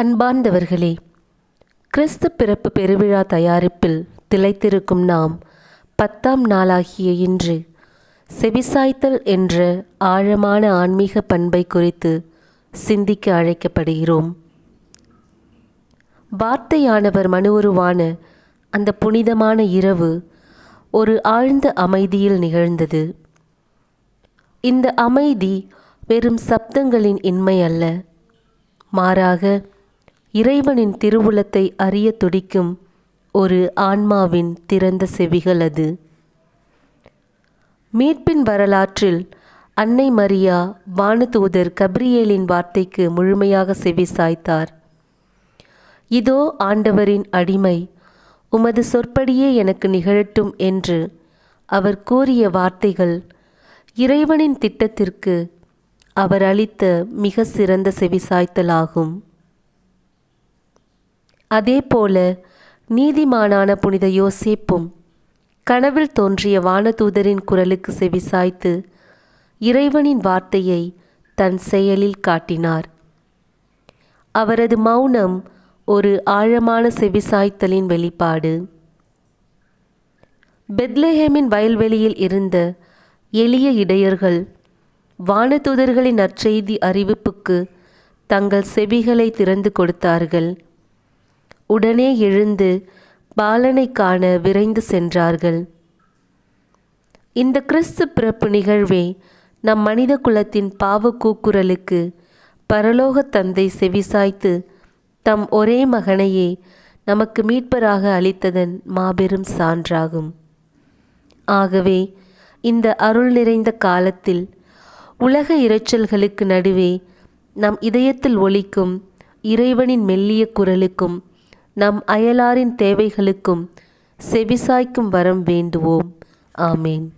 அன்பார்ந்தவர்களே கிறிஸ்து பிறப்பு பெருவிழா தயாரிப்பில் திளைத்திருக்கும் நாம் பத்தாம் நாளாகிய இன்று செவிசாய்த்தல் என்ற ஆழமான ஆன்மீக பண்பை குறித்து சிந்திக்க அழைக்கப்படுகிறோம். வார்த்தையானவர் மனு உருவான அந்த புனிதமான இரவு ஒரு ஆழ்ந்த அமைதியில் நிகழ்ந்தது. இந்த அமைதி வெறும் சப்தங்களின் இன்மை அல்ல மாறாக இறைவனின் திருவுளத்தை அறிய துடிக்கும் ஒரு ஆன்மாவின் திறந்த செவிகள் அது. மீட்பின் வரலாற்றில் அன்னை மரியா வானதூதர் கப்ரியேலின் வார்த்தைக்கு முழுமையாக செவி சாய்த்தார். இதோ ஆண்டவரின் அடிமை உமது சொற்படியே எனக்கு நிகழட்டும் என்று அவர் கூறிய வார்த்தைகள் இறைவனின் திட்டத்திற்கு அவர் அளித்த மிக சிறந்த செவிசாய்த்தலாகும் அதேபோல நீதிமானான புனித யோசேப்பும் கனவில் தோன்றிய வானதூதரின் குரலுக்கு செவிசாய்த்து இறைவனின் வார்த்தையை தன் செயலில் காட்டினார். அவரது மௌனம் ஒரு ஆழமான செவிசாய்த்தலின் வெளிப்பாடு. பெத்லேஹேமின் வயல்வெளியில் இருந்த எளிய இடையர்கள் வானதூதர்களின் நற்செய்தி அறிவிப்புக்கு தங்கள் செவிகளை திறந்து கொடுத்தார்கள். உடனே எழுந்து பாலனை காண விரைந்து சென்றார்கள். இந்த கிறிஸ்து பிறப்பு நிகழ்வே நம் மனித குலத்தின் பாவ கூக்குரலுக்கு பரலோக தந்தை செவிசாய்த்து தம் ஒரே மகனையே நமக்கு மீட்பராக அளித்ததன் மாபெரும் சான்றாகும். ஆகவே இந்த அருள் நிறைந்த காலத்தில் உலக இரைச்சல்களுக்கு நடுவே நம் இதயத்தில் ஒலிக்கும் இறைவனின் மெல்லிய குரலுக்கும் நம் அயலாரின் தேவைகளுக்கும் செவிசாய்க்கும் வரம் வேண்டுவோம். ஆமேன்.